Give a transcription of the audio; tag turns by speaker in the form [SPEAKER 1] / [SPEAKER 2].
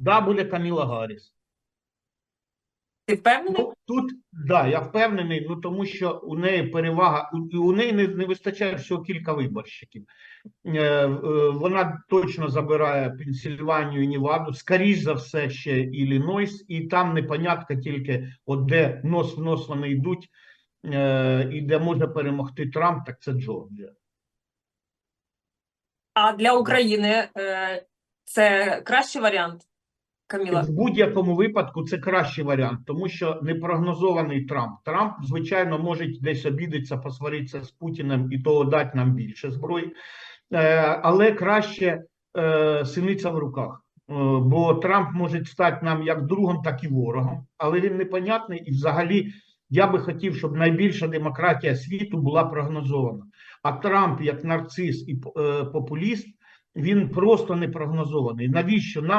[SPEAKER 1] Да, буде Каміла Гарріс.
[SPEAKER 2] Ти впевнений?
[SPEAKER 1] Ну, тут, да, я впевнений, ну тому що у неї перевага, у, у неї не, не вистачає всього кілька виборщиків. Е, е, вона точно забирає Пенсільванію і Ніваду, скоріш за все, ще Іллінойс, і там непонятка тільки, от де нос в нос вони йдуть, е, і де може перемогти Трамп, так це Джорджія.
[SPEAKER 2] А для України е, це кращий варіант, Каміла?
[SPEAKER 1] В будь-якому випадку це кращий варіант, тому що непрогнозований Трамп. Трамп, звичайно, може десь обідатися, посваритися з Путіним і того дати нам більше зброї, Е, але краще е, синиця в руках. Е, Бо Трамп може стати нам як другом, так і ворогом, але він непонятний і взагалі. Я би хотів, щоб найбільша демократія світу була прогнозована. А Трамп, як нарцис і популіст, він просто не прогнозований. Навіщо нам?